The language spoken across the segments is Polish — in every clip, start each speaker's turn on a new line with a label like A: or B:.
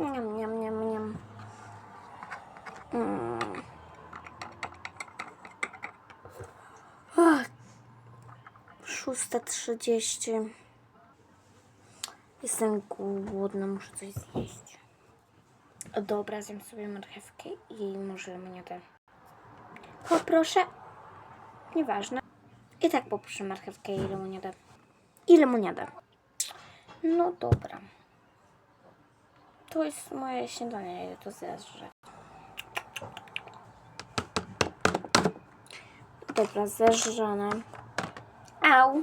A: Niam, niam, niam, niam. Mm. Ach. 6.30. Jestem głodna, muszę coś zjeść. Dobra, zjem sobie marchewkę i może mnie te. Poproszę. Nieważne. I tak poproszę marchewkę i lemoniadę. I lemoniadę. No dobra. To jest moje śniadanie, to zeżrę. Dobra, zeżrane. Au!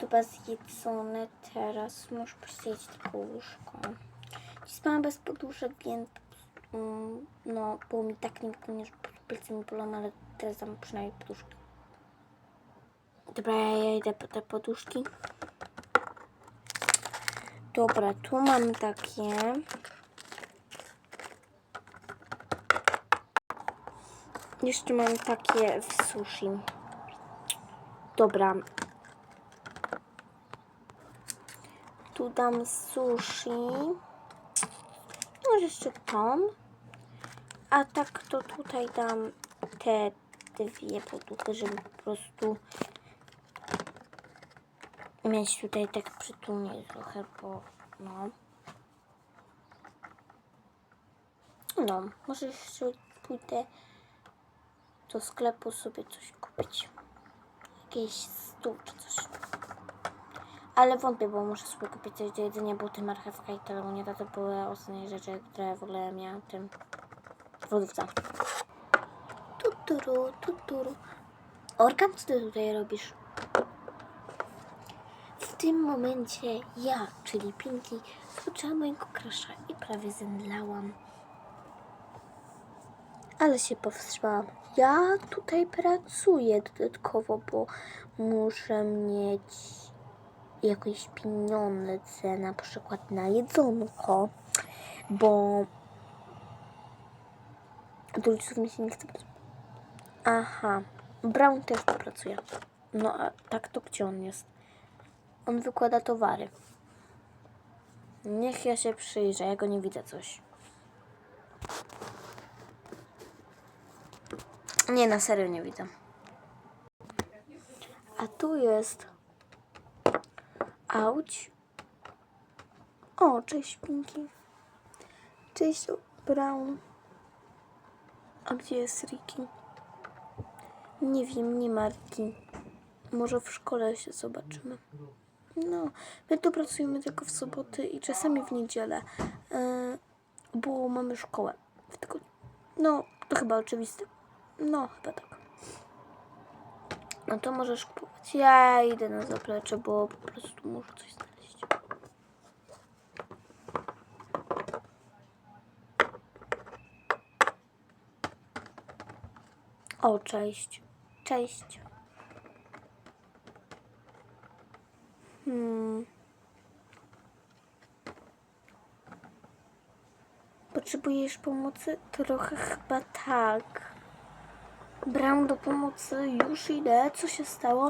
A: Chyba zjedzone teraz. Muszę posiedzieć tylko łóżko. Dziś spałam bez poduszek, więc mm, no, było mi tak nigdy, że plecy mi bolą, ale teraz mam przynajmniej poduszki. Dobra, ja idę po te poduszki. Dobra, tu mam takie. Jeszcze mam takie w sushi. Dobra. Tu dam sushi. Może jeszcze tom. A tak to tutaj dam te dwie poduchy, żeby po prostu mieć tutaj tak przytulnie trochę, bo no. No, może jeszcze pójdę do sklepu sobie coś kupić. Jakiś stół czy coś. Ale wątpię, bo muszę sobie kupić coś do jedzenia, bo te marchewka i te lemoniada to były ostatnie rzeczy, które w ogóle miałam w tym w lodówce. Tuturu, tuturu. Orkan, co ty tutaj robisz? Tym momencie ja, czyli Pinki, zobaczyłam mojego krasza i prawie zemdlałam. Ale się powstrzymałam. Ja tutaj pracuję dodatkowo, bo muszę mieć jakieś pieniądze, na przykład na jedzonko, bo do rodziców mi się nie chce. Aha, Brown też tu pracuje. No a tak to gdzie on jest? On wykłada towary. Niech ja się przyjrzę, ja go nie widzę coś. Nie, na serio nie widzę. A tu jest. Auć. O, cześć Pinki. Cześć Brown. A gdzie jest Ricky? Nie wiem, nie ma Ricky. Może w szkole się zobaczymy. No, my tu pracujemy tylko w soboty i czasami w niedzielę, yy, bo mamy szkołę w tygodniu. No, to chyba oczywiste. No, chyba tak. No to możesz kupować. Ja idę na zaplecze, bo po prostu muszę coś znaleźć. O, cześć. Cześć. Hmm. Potrzebujesz pomocy? Trochę chyba tak. Brown do pomocy, już idę. Co się stało?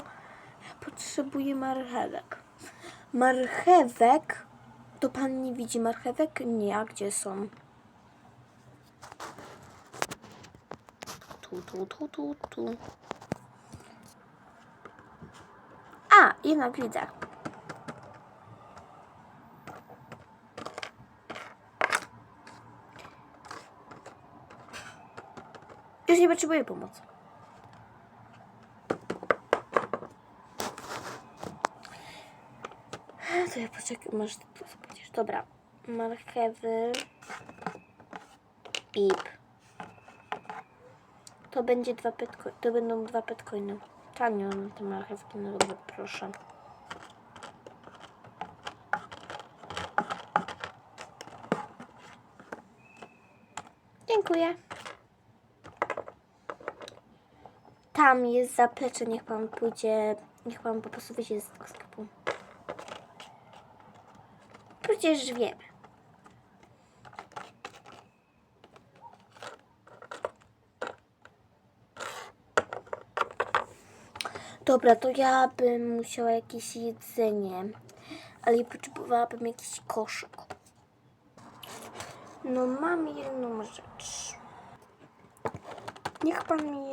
A: Potrzebuję marchewek. Marchewek? To pan nie widzi marchewek? Nie, a gdzie są? Tu, tu, tu, tu, tu. A, jednak widzę. Już nie potrzebuję pomocy. To ja poczekaj, masz to zobaczysz. Dobra. Marchewy. Pip. To będzie dwa petko, to będą dwa petcoiny. Tanio na te marchewki, no dobra, proszę. Dziękuję. Tam jest zaplecze, niech pan pójdzie, niech pan po prostu wyjdzie z tego sklepu. Przecież wiemy. Dobra, to ja bym musiała jakieś jedzenie, ale potrzebowałabym jakiś koszyk. No mam jedną rzecz. Niech pan mi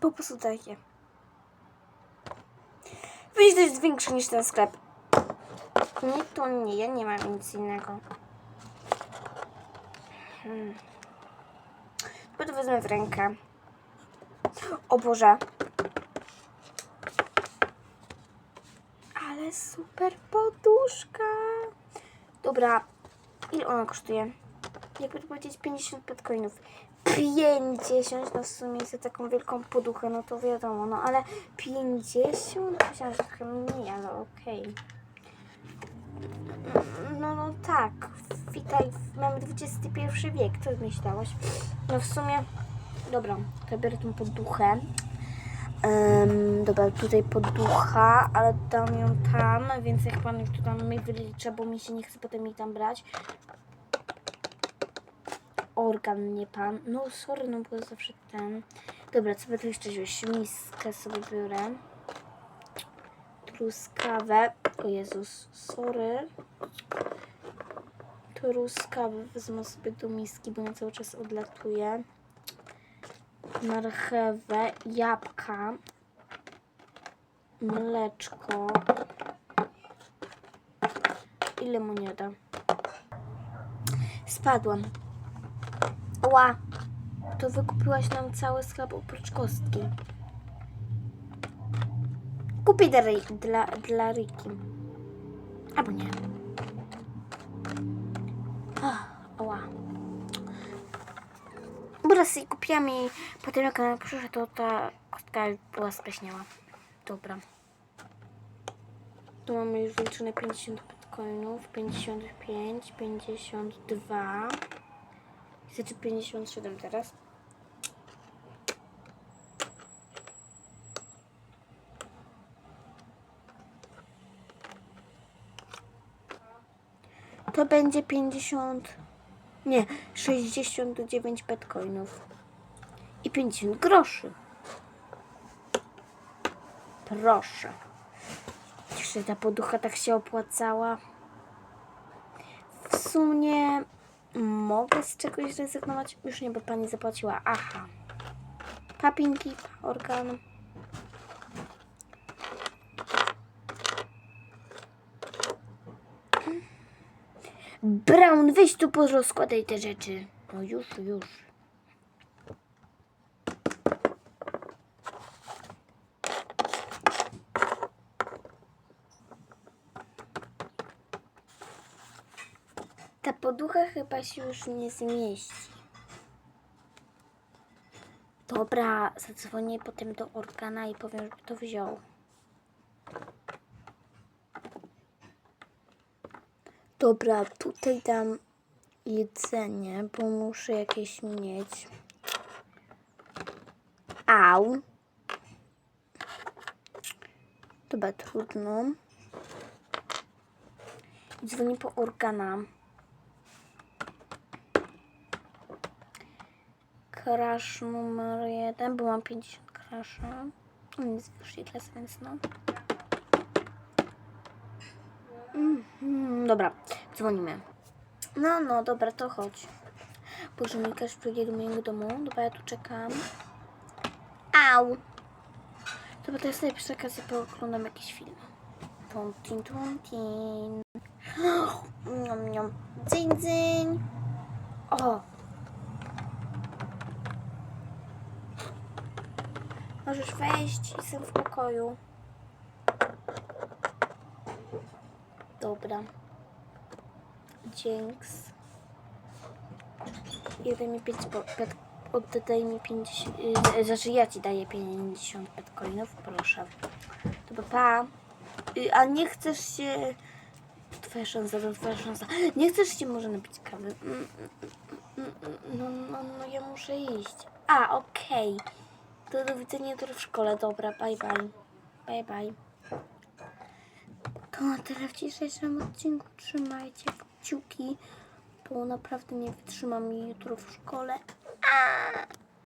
A: po prostu daje. To jest większy niż ten sklep. Nie, to nie, ja nie mam nic innego. Hmm. Bo to wezmę w rękę. O Boże. Ale super poduszka. Dobra, ile ona kosztuje? Jakby to powiedzieć 50 bitcoinów. 50, no w sumie za taką wielką poduchę, no to wiadomo, no ale 50? Myślałam, że trochę mniej, ale okej. No, no tak, witaj, mamy XXI wiek, co myślałaś? No w sumie, dobra, to biorę tą poduchę. Em, dobra, tutaj poducha, ale dam ją tam, więc jak pan już to tam mi wylicza, bo mi się nie chce potem jej tam brać. Organ, nie pan. No sorry, no bo zawsze ten. Dobra, co by tu jeszcze wziąć? Miskę sobie biorę. Truskawę. O Jezus, sorry. Truskawę wezmę sobie do miski, bo ona cały czas odlatuje marchewę, jabłka, mleczko i lemoniada. Spadłam. Ła! To wykupiłaś nam cały sklep oprócz kostki. Kupię dla, dla, dla Riki. Albo nie. Ła. Bo raz jej kupiłam i potem jak ona przyszła, to ta kostka była spleśniała. Dobra. Tu mamy już wyliczone 50 bitcoinów, 55, 52. Znaczy 57 teraz. To będzie 50. Nie, 69 bitcoinów. I 50 groszy. Proszę. Jeszcze ta poducha tak się opłacała. W sumie mogę z czegoś zrezygnować? Już nie, bo pani zapłaciła. Aha. Papinki, organ. Brown, weź tu porozkładaj te rzeczy. No już, już. Ta poducha chyba się już nie zmieści. Dobra, zadzwonię potem do organa i powiem, żeby to wziął. Dobra, tutaj dam jedzenie, bo muszę jakieś mieć. Au. Dobra, trudno. Dzwonię po organa. Crash numer jeden, bo mam 50 crasha. On jest wyższej klasy, więc no. Mhm, dobra, dzwonimy. No, no, dobra, to chodź. Boże, Mikasz przyjdzie do mojego domu. Dobra, ja tu czekam. Au! Dobra, to ja sobie przy okazji pooglądam jakiś film. Tuntin, tuntin. Niam, niam. Dzyń, dzyń. O! Możesz wejść, jestem w pokoju. Dobra. Dzięks. I daj mi 5 pet, oddaj mi 50, yy, znaczy ja ci daję 50 bitcoinów, proszę. To pa. Y, a nie chcesz się... Twoja szansa, to twoja szansa. Nie chcesz się może napić kawy? Mm, mm, mm, No, no, no, ja muszę iść. A, okej. To do widzenia jutro w szkole. Dobra, bye bye. Bye bye. To na tyle w dzisiejszym odcinku. Trzymajcie kciuki, bo naprawdę nie wytrzymam jutro w szkole. A!